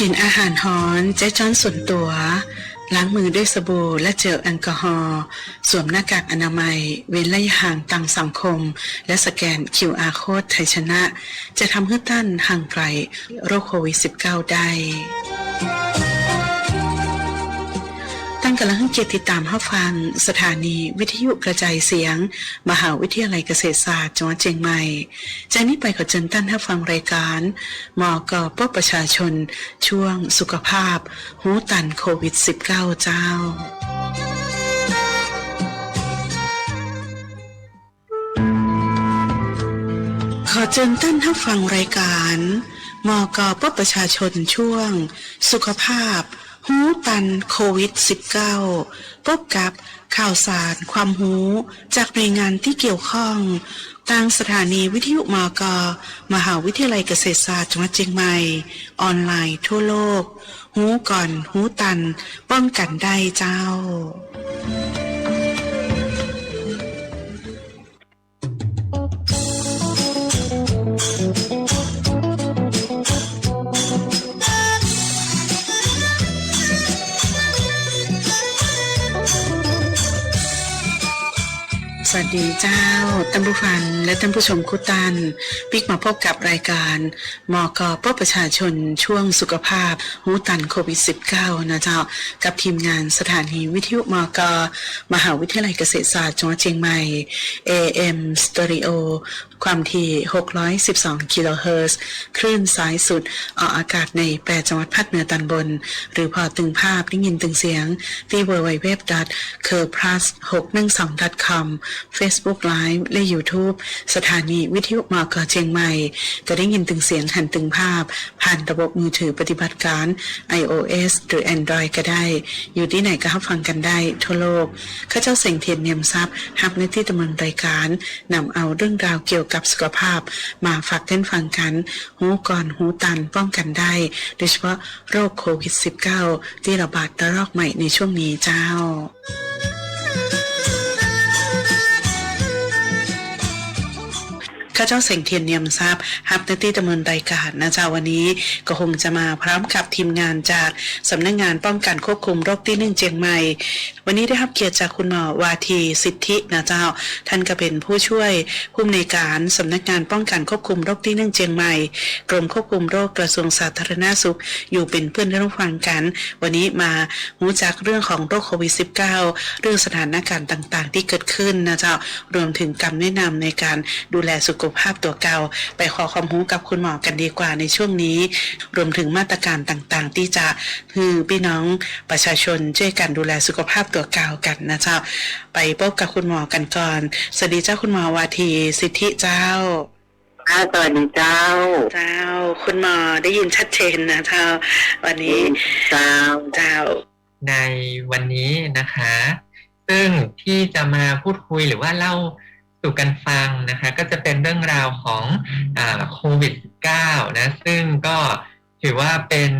กินอาหารฮอนใจจ้อนส่วนตัว ล้างมือด้วยสบู่และเจลแอลกอฮอล์สวมหน้ากากอนามัย เว้นระยะห่างต่างสังคม และสแกน QR โค้ดไทยชนะ จะทำให้ท่านห่างไกลโรคโควิด -19 ได้ำลังให้เกียรติติดตามรับฟัง สถานีวิทยุกระจายเสียง มหาวิทยาลัยเกษตรศาสตร์จังหวัดเชียงใหม่จากนี้ไปขอเชิญท่านรับฟังรายการหมอกอป้อประชาชน ช่วงสุขภาพ หูตันโควิด -19 เจ้าขอเชิญท่านรับฟังรายการมอกอป้อประชาชนช่วง สุขภาพ หูตันโควิด -19 พบกับข่าวสารความหูจากหน่วยงานที่เกี่ยวข้องทางสถานีวิทยุมก มหาวิทยาลัยเกษตรศาสตร์จังหวัดเชียงใหม่ ออนไลน์ทั่วโลก หูก่อนหูตันป้องกันได้เจ้า วัสดีเจ้าท่านผู้ฟังและท่านผู้ชมคุตันปิกมาพบกับรายการมอกอบประชาชนช่วงสุขภาพหูตันโควิด -19 นะเจ้า กับทีมงานสถานีวิทยุมอกอมหาวิทยาลัยเกษตรศาสตร์จังหวัดเชียงใหม่ AM Stereo ความถี่ 612 กิโลเฮิรตซ์ คลื่นสายสุด ออกอากาศใน 8 จังหวัดภาคเหนือตอนบน หรือพอตึงภาพได้ยินตึงเสียง ที่ www.kerplus612.com Facebook Live และ YouTube สถานีวิทยุมอกเชียงใหม่ก็ได้ยินตึงเสียงหันตึงภาพ ผ่านระบบมือถือปฏิบัติการ iOS หรือ Android ก็ได้ อยู่ที่ไหนก็รับฟังกันได้ทั่วโลก ข้าเจ้าเสียงเทียนเนียมทรัพย์ฮับในที่ดำเนินรายการนำเอาเรื่องราวเกี่ยวกับสุขภาพ มาฝากท่านฟังกัน หูก่อนหูตันป้องกันได้ โดยเฉพาะโรคโควิด -19 ที่ระบาดระลอกใหม่ในช่วงนี้เจ้าข้าเจ้าเสงเทียนเนียมทราบฮับหนาที่ดำเนินรายการนะเจ้าวันนี้ก็คงจะมาพร้อมกับทีมงานจากสำนักงงานป้องกันควบคุมโรคที่หนึ่งเจียงใหม่ วันนี้ได้รับเกียรติจากคุณหมอวาทีสิทธินะเจ้า ท่านก็เป็นผู้ช่วยผู้อำนวยการสำนักงานป้องกันควบคุมโรคที่หนึ่งเจียงใหม่ กรมควบคุมโรคกระทรวงสาธารณาสุข อยู่เป็นเพื่อนร่วมฟังกัน วันนี้มารู้จักเรื่องของโรคโควิด -19 เรื่องสถานการณ์ต่างๆ ที่เกิดขึ้นนะเจ้ารวมถึงคำแนะนำในการดูแลสุขภาพตัวเก่าไปขอความรู้กับคุณหมอกันดีกว่าในช่วงนี้ รวมถึงมาตรการต่างๆ ที่จะคือพี่น้องประชาชนช่วยกันดูแลสุขภาพตัวเก่ากันนะเจ้า ไปพบกับคุณหมอกันก่อน สวัสดีเจ้าคุณหมอวาทีสิทธิเจ้าค่ะสวัสดีเจ้า เจ้า คุณหมอได้ยินชัดเจนนะเจ้า วันนี้เจ้าเจ้า ในวันนี้นะคะ ซึ่งที่จะมาพูดคุยหรือว่าเล่าสู่กันฟังนะคะ ก็จะเป็นเรื่องราวของโควิด -19 นะ ซึ่งก็ถือว่าเป็น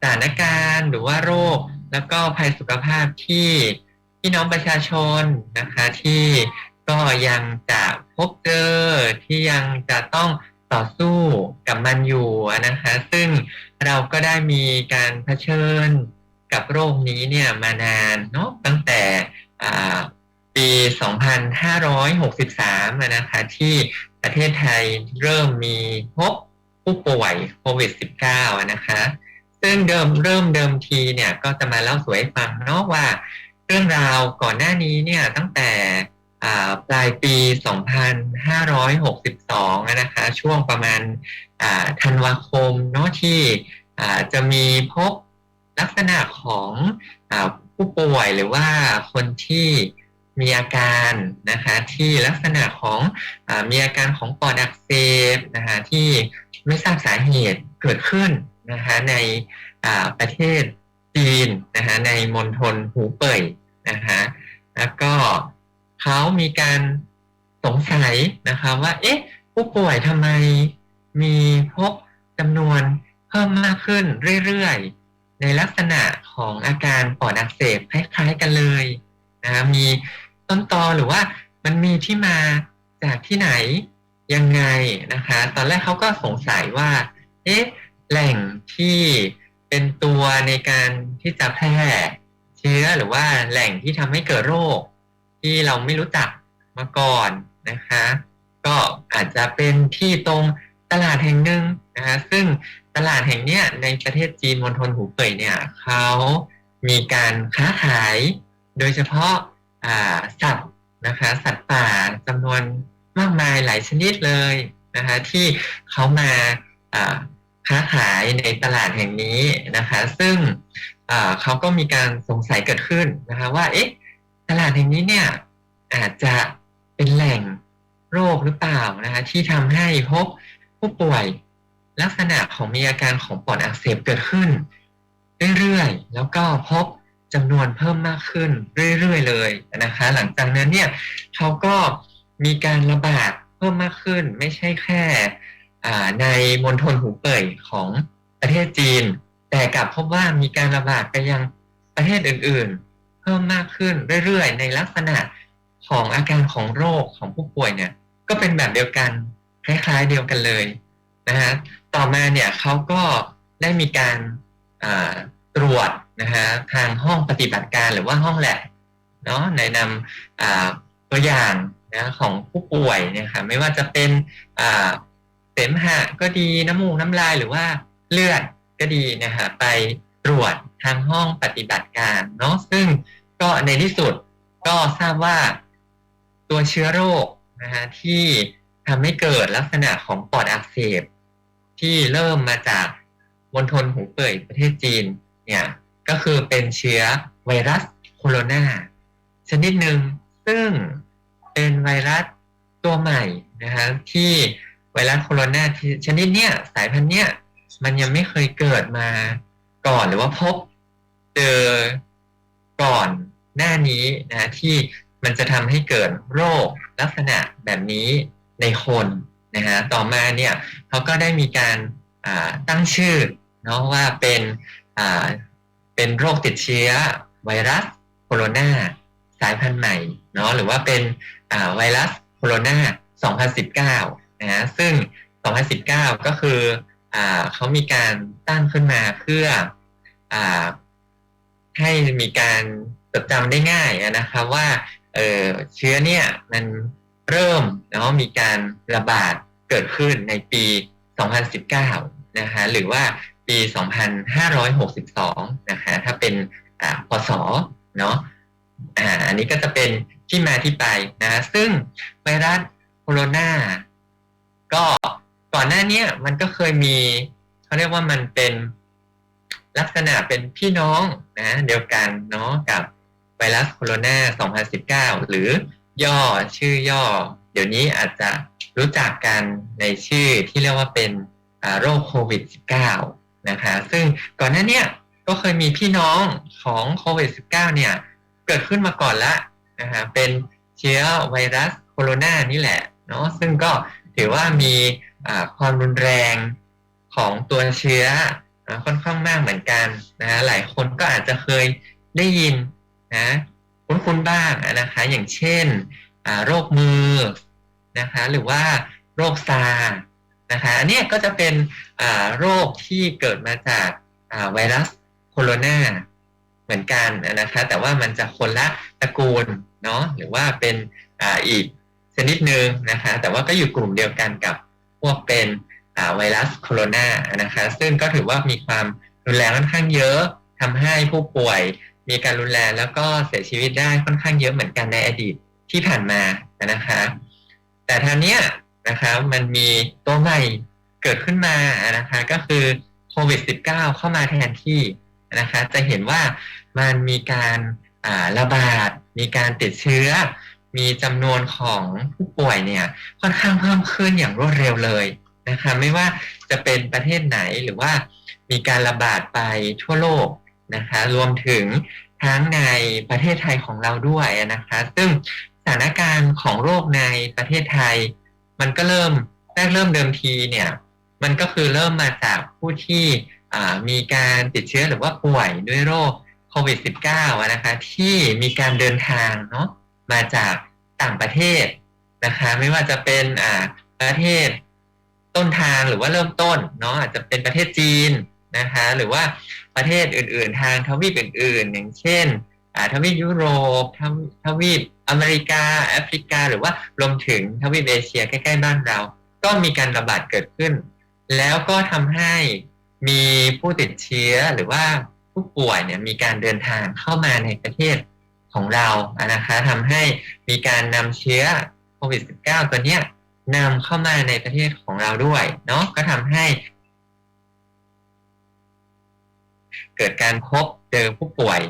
สถานการณ์หรือว่าโรค แล้วก็ภัยสุขภาพที่พี่น้องประชาชนนะคะที่ก็ยังจะพบเจอที่ยังจะต้องต่อสู้กับมันอยู่นะคะ ซึ่งเราก็ได้มีการเผชิญกับโรคนี้เนี่ยมานานเนาะตั้งแต่ปี 2563 นะคะ ที่ประเทศไทยเริ่มมีพบผู้ป่วยโควิด -19 นะคะ ซึ่งเดิมเริ่มเดิมทีเนี่ยก็จะมาเล่าสู่ให้ฟังเนาะว่า เรื่องราวก่อนหน้านี้เนี่ยตั้งแต่ปลายปี 2562 นะคะ ช่วงประมาณธันวาคมเนาะที่จะมีพบลักษณะของอผู้ป่วยหรือว่าคนที่มีอาการนะคะที่ลักษณะของอมีอาการของปอดอักเสบนะคะที่ไม่ทราบสาเหตุเกิดขึ้น นะคะในประเทศจีนนะคะในมณฑลหูเป่ยนะคะแล้วก็เขามีการสงสัยนะคะว่า เอ๊ะ ผู้ป่วยทำไมมีพบจำนวนเพิ่มมากขึ้นเรื่อยๆ ในลักษณะของอาการปอดอักเสบคล้ายๆกันเลยนะมีต้นตอหรือว่ามันมีที่มาจากที่ไหนยังไงนะคะ ตอนแรกเขาก็สงสัยว่า เอ๊ะ แหล่ง ที่เป็นตัวในการที่จะแพร่เชื้อหรือว่าแหล่งที่ทำให้เกิดโรค ที่เราไม่รู้จักมาก่อนนะคะ ก็อาจจะเป็นที่ตรงตลาดแห่งหนึ่งนะคะซึ่งตลาดแห่งเนี้ยในประเทศจีนมณฑลหูเป่ยเนี่ยเขามีการค้าขายโดยเฉพาะาสัตว์นะคะสัตว์ป่าจำนวนมากมายหลายชนิดเลยนะคะที่เขามาา ค้าขายในตลาดแห่งนี้นะคะ ซึ่งเขาก็มีการสงสัยเกิดขึ้นนะคะ ว่าเอ๊ะตลาดแห่งนี้เนี่ยอาจจะเป็นแหล่งโรคหรือเปล่านะคะที่ทำให้พบผู้ป่วยลักษณะของมีอาการของปอดอักเสบเกิดขึ้น เรื่อยๆ แล้วก็พบจำนวนเพิ่มมากขึ้นเรื่อยๆเลยนะคะ หลังจากนั้นเนี่ยเขาก็มีการระบาดเพิ่มมากขึ้น ไม่ใช่แค่ ในมณฑลหูเป่ยของประเทศจีน แต่กลับพบว่ามีการระบาดไปยังประเทศอื่นๆ เพิ่มมากขึ้นเรื่อยๆ ในลักษณะของอาการของโรคของผู้ป่วยเนี่ย ก็เป็นแบบเดียวกันคล้ายๆเดียวกันเลยนะฮะต่อมาเนี่ยเขาก็ได้มีการตรวจนะฮะทางห้องปฏิบัติการหรือว่าห้องแลบเนาะในนำตัวอย่างนะของผู้ป่วยเนี่ยค่ะไม่ว่าจะเป็น มหะก็ดีน้ำมูกน้ำลายหรือว่าเลือดก็ดีนะฮะไปตรวจทางห้องปฏิบัติการเนาะซึ่งก็ในที่สุดก็ทราบว่าตัวเชื้อโรคนะฮะที่ทำให้เกิดลักษณะของปอดอักเสบ ที่เริ่มมาจากมณฑลหูเป่ยประเทศจีนเนี่ยก็คือเป็นเชื้อไวรัสโคโรนาชนิดหนึ่งซึ่งเป็นไวรัสตัวใหม่นะฮะที่ ไวรัสโคโรนาชนิดเนี้ยสายพันธุ์เนี้ยมันยังไม่เคยเกิดมาก่อนหรือว่าพบเจอก่อนหน้านี้นะที่มันจะทำให้เกิดโรคลักษณะแบบนี้ในคนนะฮะต่อมาเนี่ยเขาก็ได้มีการตั้งชื่อเนาะว่าเป็นเป็นโรคติดเชื้อไวรัสโคโรนาสายพันธุ์ใหม่เนาะหรือว่าเป็นไวรัสโคโรนา2019 นะฮะซึ่ง 2019 ก็คืออ่าเขามีการตั้งขึ้นมาเพื่ออ่าให้มีการจดจำได้ง่ายนะครับว่าเออเชื้อเนี่ยมันเริ่มเนาะมีการระบาดเกิดขึ้นในปี 2019 นะฮะหรือว่าปี 2562 นะคะถ้าเป็นอพศเนาะอ่าอันนี้ก็จะเป็นที่มาที่ไปนะซึ่งไวรัสโคโรนา ก็ก่อนหน้าเนี้ยมันก็เคยมีเขาเรียกว่ามันเป็นลักษณะเป็นพี่น้องนะเดียวกันเนาะกับไวรัสโคโรนา 2019 หรือย่อชื่อย่อ เดี๋ยวนี้อาจจะรู้จักกันในชื่อที่เรียกว่าเป็นโรคโควิด -19 นะคะซึ่งก่อนหน้าเนี้ยก็เคยมีพี่น้องของโควิด -19 เนี่ย เกิดขึ้นมาก่อนละนะฮะเป็นเชื้อไวรัสโคโรนานี่แหละเนาะซึ่งก็ ถือว่ามีความรุนแรงของตัวเชื้อค่อนข้างมากเหมือนกันนะฮะหลายคนก็อาจจะเคยได้ยินนะคุ้นๆบ้างนะคะอย่างเช่นโรคมือนะคะหรือว่าโรคซานะคะอันนี้ก็จะเป็นโรคที่เกิดมาจากาไวรัสโคโรนาเหมือนกันนะคะแต่ว่ามันจะคนละตระกูลเนาะหรือว่าเป็นออีก ชนิดหนึ่งนะคะแต่ว่าก็อยู่กลุ่มเดียวกันกับพวกเป็นไวรัสโคโรนานะคะซึ่งก็ถือว่ามีความรุนแรงค่อนข้างเยอะทำให้ผู้ป่วยมีการรุนแรงแล้วก็เสียชีวิตได้ค่อนข้างเยอะเหมือนกันในอดีตที่ผ่านมานะคะ แต่ทางเนี้ยนะคะมันมีตัวใหม่เกิดขึ้นมานะคะก็คือโควิด -19 เข้ามาแทนที่นะคะจะเห็นว่ามันมีการระบาด มีการติดเชื้อ มีจำนวนของผู้ป่วยเนี่ยค่อนข้างเพิ่มขึ้นอย่างรวดเร็วเลยนะคะไม่ว่าจะเป็นประเทศไหนหรือว่ามีการระบาดไปทั่วโลกนะคะรวมถึงทั้งในประเทศไทยของเราด้วยนะคะซึ่งสถานการณ์ของโรคในประเทศไทย มันก็เริ่มแรกเริ่มเดิมทีเนี่ยมันก็คือเริ่มมาจากผู้ที่มีการติดเชื้อหรือว่าป่วยด้วยโรคโควิด -19 นะคะที่มีการเดินทางเนาะ มาจากต่างประเทศนะคะ ไม่ว่าจะเป็นอ่าประเทศต้นทางหรือว่าเริ่มต้นเนาะอาจจะเป็นประเทศจีนนะคะ หรือว่าประเทศอื่น ๆ ทางทวีปอื่น ๆ อย่างเช่นทวีปยุโรปทวทวีปอเมริกา แอฟริกา หรือว่ารวมถึงทวีปเอเชียใกล้ ๆ บ้านเรา ก็มีการระบาดเกิดขึ้น แล้วก็ทำให้มีผู้ติดเชื้อหรือว่าผู้ป่วยเนี่ยมีการเดินทางเข้ามาในประเทศ ของเราอะนะคะทำให้มีการนำเชื้อโควิด -19 ตัวเนี้ยนำเข้ามาในประเทศของเราด้วยเนาะก็ทำให้ เกิดการพบเจอผู้ป่วย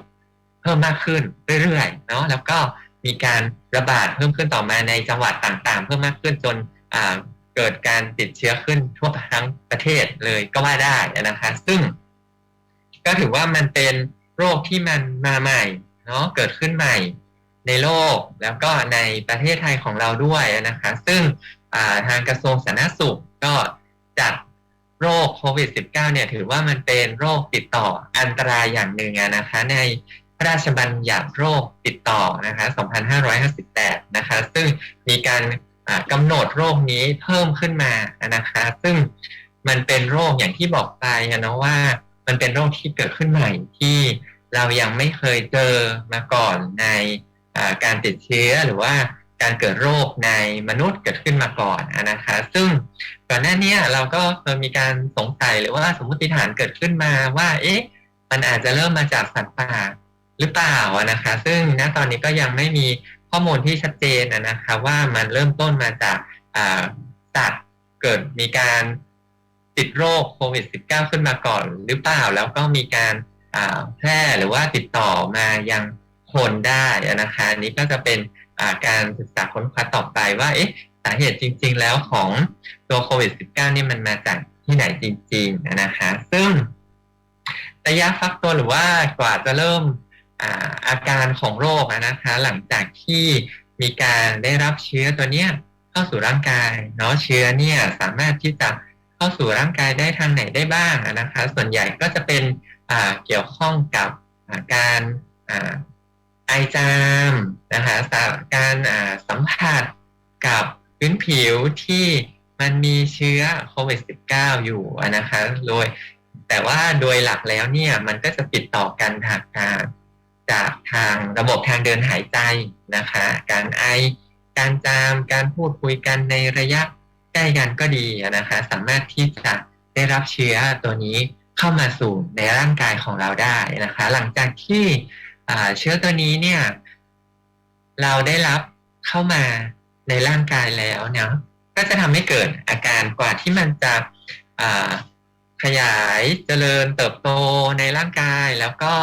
เพิ่มมากขึ้นเรื่อยๆเนาะแล้วก็มีการระบาดเพิ่มขึ้นต่อมาในจังหวัดต่างๆ เพิ่มมากขึ้นจนอ่าเกิดการติดเชื้อขึ้นทั่วทั้งประเทศเลยก็ว่าได้นะคะ ซึ่ง ก็ถือว่ามันเป็นโรคที่มันมาใหม่ เนาะเกิดขึ้นใหม่ในโลกแล้วก็ในประเทศไทยของเราด้วยนะคะ ซึ่งทางกระทรวงสาธารณสุขก็จัดโรคโควิด -19 เนี่ยถือว่ามันเป็นโรคติดต่ออันตรายอย่างหนึ่งนะคะ ในพระราชบัญญัติโรคติดต่อนะคะ 2558 นะคะ ซึ่งมีการกำหนดโรคนี้เพิ่มขึ้นมานะคะ ซึ่งมันเป็นโรคอย่างที่บอกไปนะว่า มันเป็นโรคที่เกิดขึ้นใหม่ที่ เรายังไม่เคยเจอมาก่อนในการติดเชื้อหรือว่าการเกิดโรคในมนุษย์เกิดขึ้นมาก่อนนะคะ ซึ่งก่อนหน้านี้เราก็เคยมีการสงสัยหรือว่าสมมติฐานเกิดขึ้นมาว่า เอ๊ะ มันอาจจะเริ่มมาจากสัตว์ป่าหรือเปล่านะคะ ซึ่งณตอนนี้ก็ยังไม่มีข้อมูลที่ชัดเจนนะคะว่ามันเริ่มต้นมาจากสัตว์เกิดมีการติดโรคโควิด -19 ขึ้นมาก่อนหรือเปล่า แล้วก็มีการ แพร่หรือว่าติดต่อมายังคนได้นะคะอันนี้ก็จะเป็นการศึกษาค้นคว้าต่อไปว่าเอ๊ะสาเหตุจริง ๆ แล้วของตัวโควิด -19 นี่มันมาจากที่ไหนจริง ๆนะคะ ซึ่งระยะฟักตัวหรือว่ากว่าจะเริ่มอาอาการของโรคนะคะ หลังจากที่มีการได้รับเชื้อตัวเนี้ยเข้าสู่ร่างกายเนาะเชื้อเนี่ยสามารถที่จะเข้าสู่ร่างกายได้ทางไหนได้บ้างนะคะ ส่วนใหญ่ก็จะเป็น เกี่ยวข้องกับการไอจามนะคะการสัมผัสกับพื้นผิวที่มันมีเชื้อโควิด -19 อยู่นะคะโดยแต่ว่าโดยหลักแล้วเนี่ยมันก็จะติดต่อกันทางการจากทางระบบทางเดินหายใจนะคะ การไอ การจาม การพูดคุยกันในระยะใกล้กันก็ดีนะคะ สามารถที่จะได้รับเชื้อตัวนี้ เข้ามาสู่ในร่างกายของเราได้นะคะ หลังจากที่เชื้อตัวนี้เนี่ย เราได้รับเข้ามาในร่างกายแล้วเนาะก็จะทำให้เกิดอาการกว่าที่มันจะขยายเจริญเติบโตในร่างกาย แล้วก็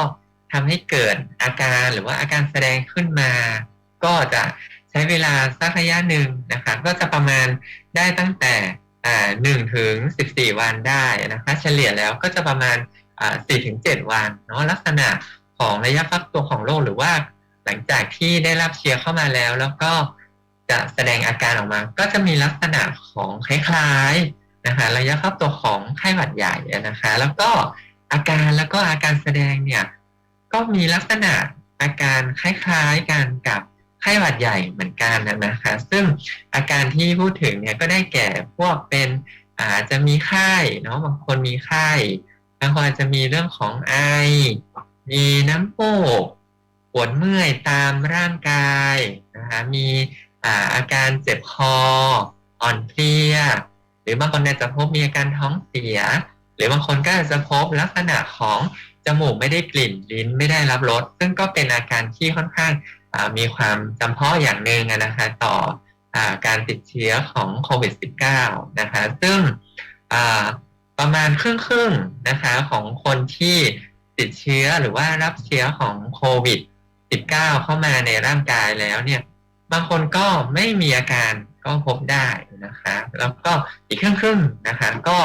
ทำให้เกิดอาการหรือว่าอาการแสดงขึ้นมา ก็จะใช้เวลาสักระยะหนึ่งนะคะ ก็จะประมาณได้ตั้งแต่ หนึ่งถึงสิบสี่วันได้นะคะเฉลี่ยแล้วก็จะประมาณสี่ถึงเจ็ดวันเนาะลักษณะของระยะฟักตัวของโรคหรือว่าหลังจากที่ได้รับเชื้อเข้ามาแล้ว แล้วก็จะแสดงอาการออกมา ก็จะมีลักษณะของคล้ายๆนะคะระยะฟักตัวของไข้หวัดใหญ่นะคะ แล้วก็อาการแล้วก็อาการแสดงเนี่ยก็มีลักษณะอาการคล้ายๆกันกับ ไข้หวัดใหญ่เหมือนกันนะคะ ซึ่งอาการที่พูดถึงเนี่ยก็ได้แก่พวกเป็นอาจจะมีไข้เนาะบางคนมีไข้บางคนอาจจะมีเรื่องของไอ มีน้ำมูกปวดเมื่อยตามร่างกายนะคะมีอาการเจ็บคอ อ่อนเพลีย หรือบางคนอาจจะพบมีอาการท้องเสีย หรือบางคนก็อาจจะพบลักษณะของจมูกไม่ได้กลิ่นลิ้นไม่ได้รับรสซึ่งก็เป็นอาการที่ค่อนข้าง มีความจำเพาะอย่างหนึ่งนะคะต่ออการติดเชื้อของโควิด -19 นะคะซึ่งประมาณครึ่งครึ่งนะคะของคนที่ติดเชื้อหรือว่ารับเชื้อของโควิด -19 เข้ามาในร่างกายแล้วเนี่ยบางคนก็ไม่มีอาการก็พบได้นะคะ แล้วก็อีกครึ่งครึ่งนะคะ ก็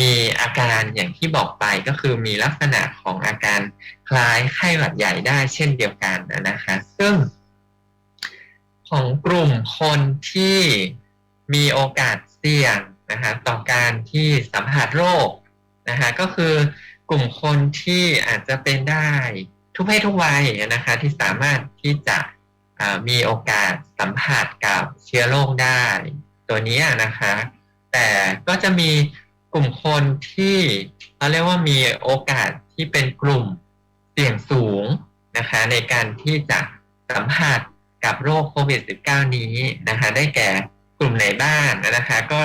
มีอาการอย่างที่บอกไปก็คือมีลักษณะของอาการคล้ายไข้หวัดใหญ่ได้เช่นเดียวกันนะคะ ซึ่ง ของกลุ่มคนที่มีโอกาสเสี่ยงนะคะต่อการที่สัมผัสโรคนะคะก็คือกลุ่มคนที่อาจจะเป็นได้ทุกเพศทุกวัยนะคะที่สามารถที่จะมีโอกาสสัมผัสกับเชื้อโรคได้ ตัวนี้นะคะ แต่ก็จะมี ลุ่มคนที่เขาเรียกว่ามีโอกาสที่เป็นกลุ่มเสี่ยงสูงนะคะในการที่จะสัมผัสกับโรคโควิด -19 นี้นะคะได้แก่กลุ่มไหนบ้างนะคะก็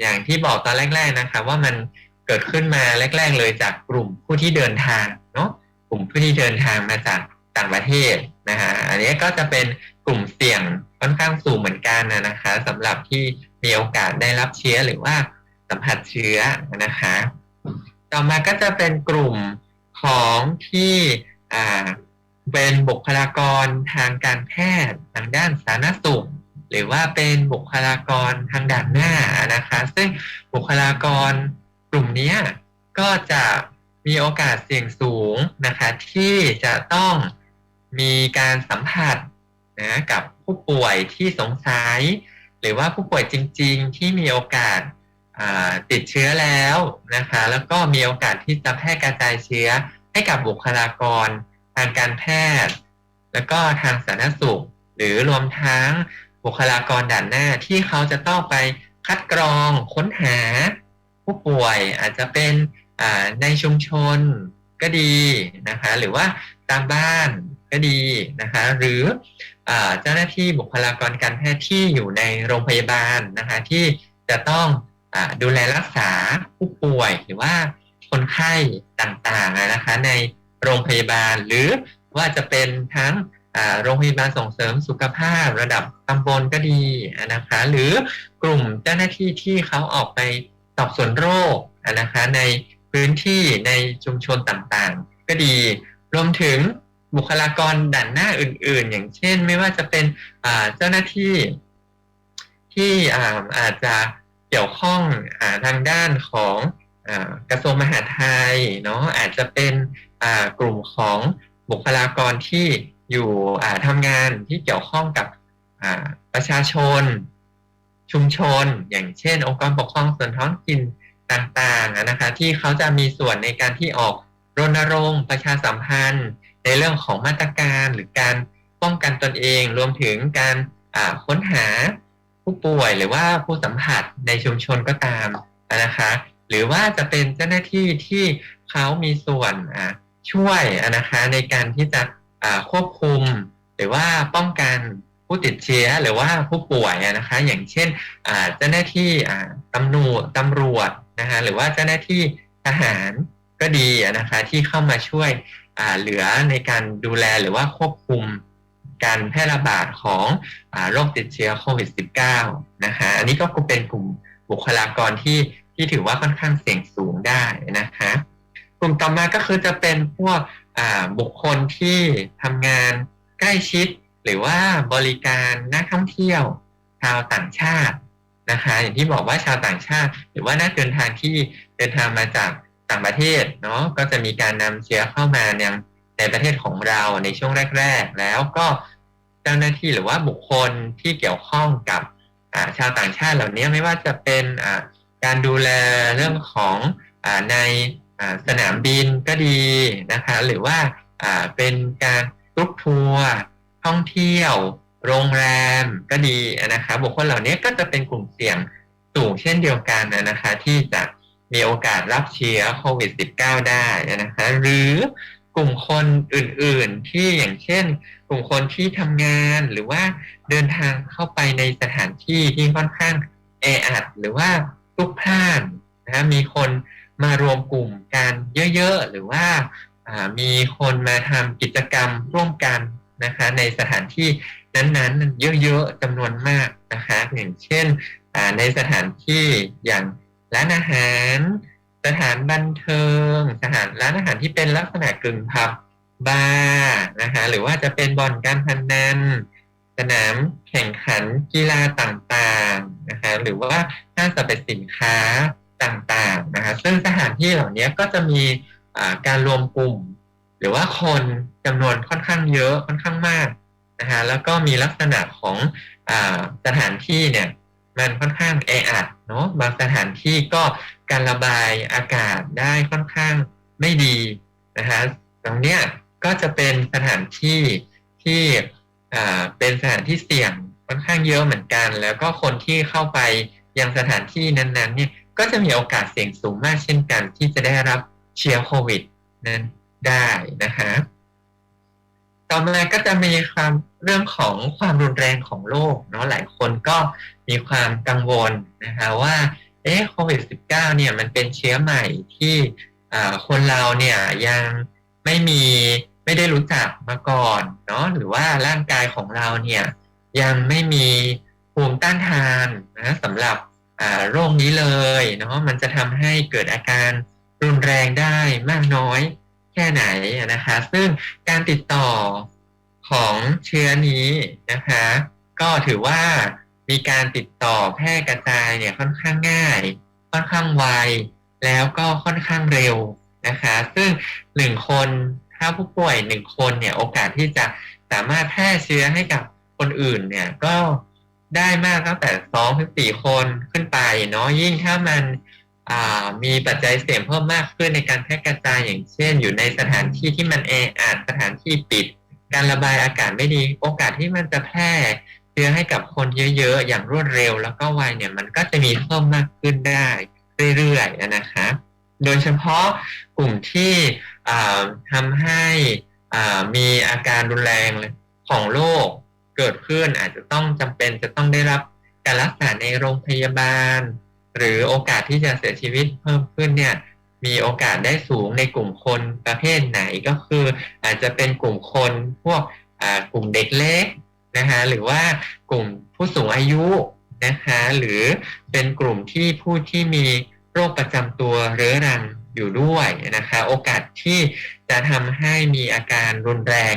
อย่างที่บอกตอนแรก ๆนะคะ ว่ามันเกิดขึ้นมาแรก ๆ เลยจากกลุ่มผู้ที่เดินทางเนาะกลุ่มผู้ที่เดินทางมาจากต่างประเทศนะคะอันนี้ก็จะเป็นกลุ่มเสี่ยงค่อนข้างสูงเหมือนกันนะคะสำหรับที่มีโอกาสได้รับเชื้อหรือว่า สัมผัสเชื้อนะคะ ต่อมาก็จะเป็นกลุ่มของที่เป็นบุคลากรทางการแพทย์ทางด้านสาธารณสุขหรือว่าเป็นบุคลากรทางด่านหน้านะคะ ซึ่งบุคลากรกลุ่มนี้ก็จะมีโอกาสเสี่ยงสูงนะคะ ที่จะต้องมีการสัมผัสนะกับผู้ป่วยที่สงสัย หรือว่าผู้ป่วยจริง ๆ ที่มีโอกาส ติดเชื้อแล้วนะคะ แล้วก็มีโอกาสที่จะแพร่กระจายเชื้อให้กับบุคลากร ทางการแพทย์ แล้วก็ทางสาธารณสุข หรือรวมทั้งบุคลากรด่านหน้าที่เขาจะต้องไปคัดกรองค้นหาผู้ป่วยอาจจะเป็นในชุมชนก็ดีนะคะ หรือว่าตามบ้านก็ดีนะคะ หรืออเจ้าหน้าที่บุคลากรการแพทย์ที่อยู่ในโรงพยาบาลนะคะ ที่จะต้อง ดูแลรักษาผู้ป่วยหรือว่าคนไข้ต่างๆนะคะในโรงพยาบาล หรือว่าจะเป็นทั้งโรงพยาบาลส่งเสริมสุขภาพระดับตำบลก็ดีนะคะ หรือกลุ่มเจ้าหน้าที่ที่เขาออกไปสอบสวนโรคนะคะในพื้นที่ในชุมชนต่างๆ ก็ดี รวมถึงบุคลากรด่านหน้าอื่น ๆ อย่างเช่น ไม่ว่าจะเป็นเจ้าหน้าที่ที่อาจจะ เกี่ยวข้องอทางด้านของอกระทรวงมหาดไทยเนาะอาจจะเป็นกลุ่มของบุคลากรที่อยู่ทำงานที่เกี่ยวข้องกับประชาชน ชุมชน อย่างเช่น องค์กรปกครองส่วนท้องถิ่นต่างๆนะคะที่เขาจะมีส่วนในการที่ออกรณรงค์ประชาสัมพันธ์ ในเรื่องของมาตรการหรือการป้องกันตนเอง รวมถึงการค้นหา ผู้ป่วยหรือว่าผู้สัมผัสในชุมชนก็ตามนะคะ หรือว่าจะเป็นเจ้าหน้าที่ที่เขามีส่วนช่วยนะคะในการที่จะควบคุม หรือว่าป้องกันผู้ติดเชื้อหรือว่าผู้ป่วยนะคะ อย่างเช่นเจ้าหน้าที่ตำรวจตำรวจนะคะหรือว่าเจ้าหน้าที่ทหารก็ดีนะคะที่เข้ามาช่วยเหลือในการดูแลหรือว่าควบคุม การแพร่ระบาดของอโรคติดเชื้อโควิด -19 นะคะ อันนี้ก็เป็นกลุ่มบุคลากรที่ที่ถือว่าค่อนข้างเสี่ยงสูงได้นะคะกลุ่มต่อมาก็คือจะเป็นพวกบุคคลที่ทำงานใกล้ชิด หรือว่าบริการนักท่องเที่ยวชาวต่างชาตินะคะอย่างที่บอกว่าชาวต่างชาติ หรือว่านักเดินทางที่เดินทางมาจากต่างประเทศเนาะก็จะมีการนำเชื้อเข้ามายัง ในประเทศของเราในช่วงแรก ๆ แล้วก็เจ้าหน้าที่หรือว่าบุคคลที่เกี่ยวข้องกับชาวต่างชาติเหล่านี้ไม่ว่าจะเป็นการดูแลเรื่องของอในสนามบินก็ดีนะคะหรือว่าเป็นการกรุ๊ปทัวร์ท่องเที่ยว โรงแรมก็ดีนะคะบุคคลเหล่านี้ก็จะเป็นกลุ่มเสี่ยงสูงเช่นเดียวกันนะคะที่จะมีโอกาสรับเชื้อโควิด -19 ได้นะคะหรือ กลุ่มคนอื่นๆ ที่อย่างเช่น กลุ่มคนที่ทำงานหรือว่าเดินทางเข้าไปในสถานที่ที่ค่อนข้างแออัดหรือว่าลุกพล่านนะมีคนมารวมกลุ่มกันเยอะๆ หรือว่ามีคนมาทำกิจกรรมร่วมกันนะคะในสถานที่นั้นๆ เยอะๆจำนวนมากนะคะอย่างเช่นในสถานที่อย่างร้านอาหาร สถานบันเทิงสถานร้านอาหารที่เป็นลักษณะกึ่งผับบาร์นะคะหรือว่าจะเป็นบ่อนการพนันสนามแข่งขันกีฬาต่างๆนะคะหรือว่าห้างสรรพสินค้าต่างๆนะคะซึ่งสถานที่เหล่านี้ก็จะมีการรวมกลุ่ม หรือว่าคนจำนวนค่อนข้างเยอะค่อนข้างมากนะคะแล้วก็มีลักษณะของอสถานที่เนี่ย มันค่อนข้างแออัดเนาะบางสถานที่ก็การระบายอากาศได้ค่อนข้างไม่ดีนะคะตรงเนี้ยก็จะเป็นสถานที่ที่เป็นสถานที่เสี่ยงค่อนข้างเยอะเหมือนกัน แล้วก็คนที่เข้าไปยังสถานที่นั้นๆเนี่ยก็จะมีโอกาสเสี่ยงสูงมากเช่นกัน ที่จะได้รับเชื้อโควิดนั้นได้นะคะต่อมาก็จะมีความเรื่องของความรุนแรงของโรคเนาะหลายคนก็ มีความกังวลนะคะว่าเอ๊ะโควิด -19 เนี่ยมันเป็นเชื้อใหม่ที่คนเราเนี่ยยังไม่มีไม่ได้รู้จักมาก่อนเนาะหรือว่าร่างกายของเราเนี่ยยังไม่มีภูมิต้านทานนะสำหรับโรคนี้เลยเนาะมันจะทำให้เกิดอาการรุนแรงได้มากน้อยแค่ไหนนะคะ ซึ่งการติดต่อของเชื้อนี้นะคะ ก็ถือว่า มีการติดต่อแพร่กระจายเนี่ยค่อนข้างง่าย ค่อนข้างไวแล้วก็ค่อนข้างเร็วนะคะ ซึ่งหนึ่งคนถ้าผู้ป่วยหนึ่งคนเนี่ยโอกาสที่จะสามารถแพร่เชื้อให้กับคนอื่นเนี่ยก็ได้มากตั้งแต่สองถึงสี่คนขึ้นไปเนาะยิ่งถ้ามันมีปัจจัยเสี่ยงเพิ่มมากขึ้นในการแพร่กระจายอย่างเช่น อยู่ในสถานที่ที่มันแออัดสถานที่ปิด การระบายอากาศไม่ดี โอกาสที่มันจะแพร่ ชื้อให้กับคนเยอะๆ อย่างรวดเร็ว แล้วก็ไวเนี่ยมันก็จะมีเพิ่มมากขึ้นได้เรื่อยๆนะคะ โดยเฉพาะกลุ่มที่ทำให้มีอาการรุนแรงของโรคเกิดขึ้นอาจจะต้องจำเป็นจะต้องได้รับการรักษาในโรงพยาบาล หรือโอกาสที่จะเสียชีวิตเพิ่มขึ้นเนี่ยมีโอกาสได้สูงในกลุ่มคนประเภทไหนก็คือ อาจจะเป็นกลุ่มคนพวกกลุ่มเด็กเล็ก นะคะหรือว่ากลุ่มผู้สูงอายุนะคะหรือเป็นกลุ่มที่ผู้ที่มีโรคประจำตัวเรื้อรังอยู่ด้วยนะคะโอกาสที่จะทำให้มีอาการรุนแรง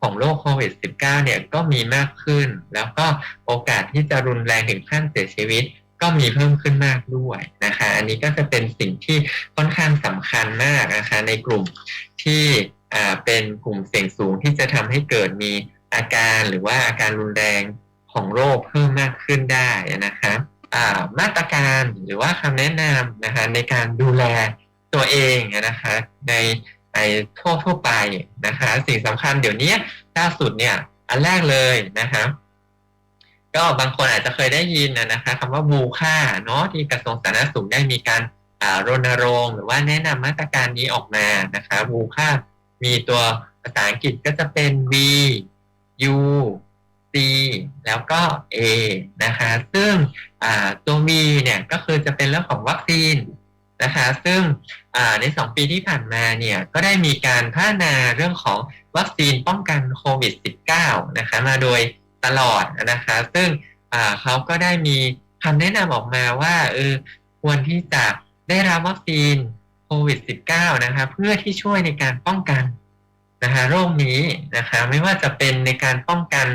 ของโรคโควิด -19 เนี่ยก็มีมากขึ้น แล้วก็โอกาสที่จะรุนแรงถึงขั้นเสียชีวิตก็มีเพิ่มขึ้นมากด้วยนะคะอันนี้ก็จะเป็นสิ่งที่ค่อนข้างสำคัญมากนะคะในกลุ่มที่เป็นกลุ่มเสี่ยงสูงที่จะทำให้เกิดมี อาการหรือว่าอาการรุนแรงของโรคเพิ่มมากขึ้นได้นะคะมาตรการหรือว่าคำแนะนำนะคะในการดูแลตัวเองนะคะในในทั่วทั่วไปนะคะสิ่งสำคัญเดี๋ยวนี้ล่าสุดเนี่ยอันแรกเลยนะคะก็บางคนอาจจะเคยได้ยินนะคะคำว่าบูค่าเนาะที่กระทรวงสาธารณสุขได้มีการรณรงค์หรือว่าแนะนำมาตรการนี้ออกมานะคะบูค่ามีตัวภาษาอังกฤษก็จะเป็น B U C แล้วก็ A นะคะ ซึ่งตัว V เนี่ยก็คือจะเป็นเรื่องของวัคซีนนะคะ ซึ่งในสองปีที่ผ่านมาเนี่ยก็ได้มีการพัฒนาเรื่องของวัคซีนป้องกันโควิด -19 นะคะมาโดยตลอดนะคะ ซึ่งเขาก็ได้มีคำแนะนำออกมาว่าเออควรที่จะได้รับวัคซีนโควิด -19 นะคะเพื่อที่ช่วยในการป้องกัน นะคะโรคนี้นะคะไม่ว่าจะเป็นในการป้องกัน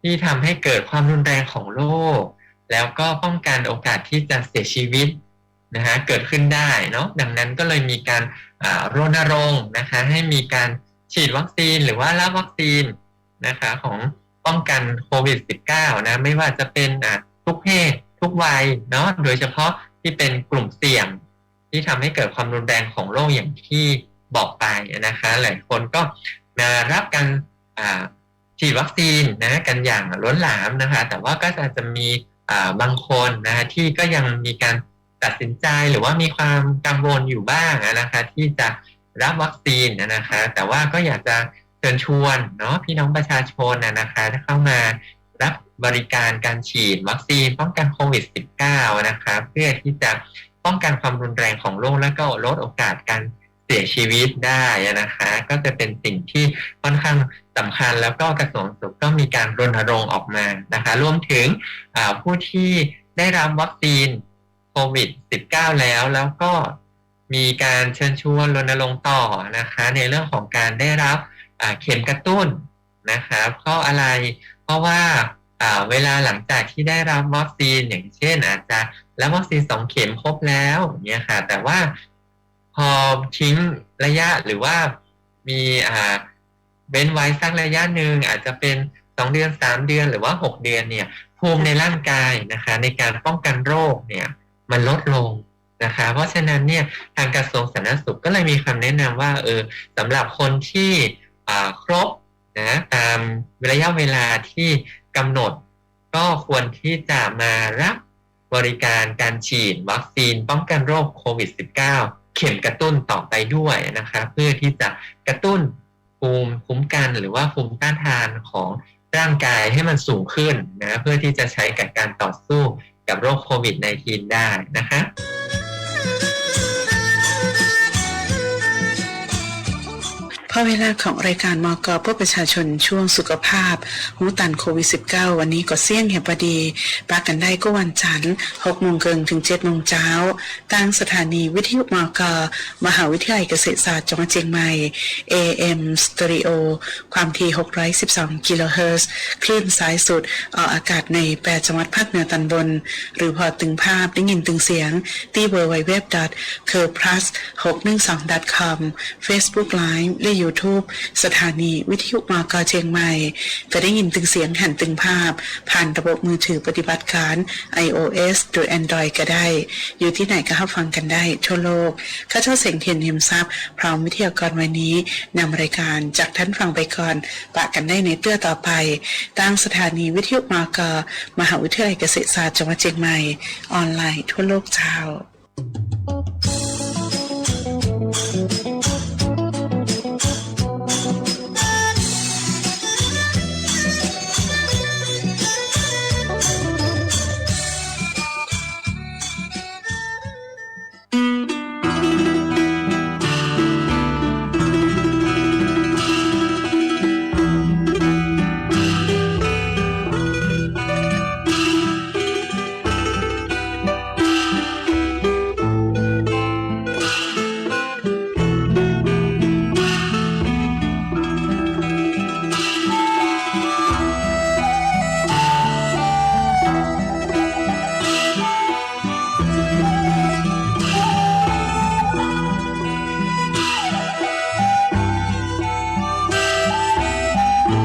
ที่ทำให้เกิดความรุนแรงของโรคแล้วก็ป้องกันโอกาสที่จะเสียชีวิตนะฮะเกิดขึ้นได้เนาะดังนั้นก็เลยมีการรณรงค์นะคะให้มีการฉีดวัคซีนหรือว่ารับวัคซีนนะคะของป้องกันโควิด -19 นะไม่ว่าจะเป็นทุกเพศทุกวัยเนาะโดยเฉพาะที่เป็นกลุ่มเสี่ยงที่ทำให้เกิดความรุนแรงของโรคอย่างที่ บอกไปนะคะหลายคนก็มารับการฉีดวัคซีนนะกันอย่างล้นหลามนะคะ แต่ว่าก็อาจจะมีบางคนนะที่ก็ยังมีการตัดสินใจหรือว่ามีความกังวลอยู่บ้างนะคะ ที่จะรับวัคซีนนะคะ แต่ว่าก็อยากจะเชิญชวนเนาะพี่น้องประชาชนนะคะเข้ามารับบริการการฉีดวัคซีนป้องกันโควิด -19 นะคะ เพื่อที่จะป้องกันความรุนแรงของโรคและก็ลดโอกาสการ เสียชีวิตได้นะคะ ก็จะเป็นสิ่งที่ค่อนข้างสำคัญแล้วก็กระทรวงสุขก็มีการรณรงค์ออกมานะคะรวมถึงผู้ที่ได้รับวัคซีนโควิด -19 แล้วแล้วก็มีการเชิญชวนรณรงค์ต่อนะคะ ในเรื่องของการได้รับเข็มกระตุ้นนะคะเพราะอะไรเพราะว่าเวลาหลังจากที่ได้รับวัคซีนอย่างเช่น อาจจะรับวัคซีนสองเข็มครบแล้วเนี่ยค่ะแต่ว่า พอทิ้งระยะหรือว่ามีอ่าเว้นไว้สักระยะหนึ่งอาจจะเป็นสองเดือนสามเดือนหรือว่าหกเดือนเนี่ยภูมิในร่างกายนะคะ ในการป้องกันโรคเนี่ยมันลดลงนะคะ เพราะฉะนั้นเนี่ยทางกระทรวงสาธารณสุขก็เลยมีคำแนะนำว่าเออสำหรับคนที่ครบนะตามระยะเวลาที่กำหนด ก็ควรที่จะมารับบริการการฉีดวัคซีนป้องกันโรคโควิด -19 เข็มกระตุ้นต่อไปด้วยนะคะเพื่อที่จะกระตุ้นภูมิคุ้มกันหรือว่าภูมิต้านทานของร่างกายให้มันสูงขึ้นนะเพื่อที่จะใช้กับการต่อสู้กับโรคโควิด -19 ได้นะคะ พอเวลาของรายการมกเพื่อประชาชนช่วงสุขภาพ หูตันโควิด -19 วันนี้ก็เสี่ยงเหี่ยพอดีปากันได้ก็วันจันทร์6โมงเกินถึง7โมงเช้าตั้งสถานีวิทยุมกมหาวิทยาลัยเกษตรศาสตร์จังหวัดเชียงใหม่ AM Stereo ความถี่ 612 กิโลเฮิรตซ์คลื่นสายสุดออกอากาศใน 8 จังหวัดภาคเหนือตอนบน หรือพอตึงภาพได้ยินตึงเสียง ที่ www.curplus612.com Facebook Live และ YouTube สถานีวิทยุมากาเชียงใหม่ก็ได้ยินตึงเสียงหันตึงภาพ ผ่านระบบมือถือปฏิบัติการ iOS หรือ Android ก็ได้ อยู่ที่ไหนก็รับฟังกันได้ทั่วโลกข้าเจ้าเสียงเทียนเฮมทรัพย์พร้อมวิทยากรวันนี้นำรายการจากท่านฟังไปก่อนปะกันได้ในเตื้อต่อไป ตั้งสถานีวิทยุมากามหาวิทยาลัยเกษตรศาสตร์จังหวัดเชียงใหม่ ออนไลน์ทั่วโลกเช้า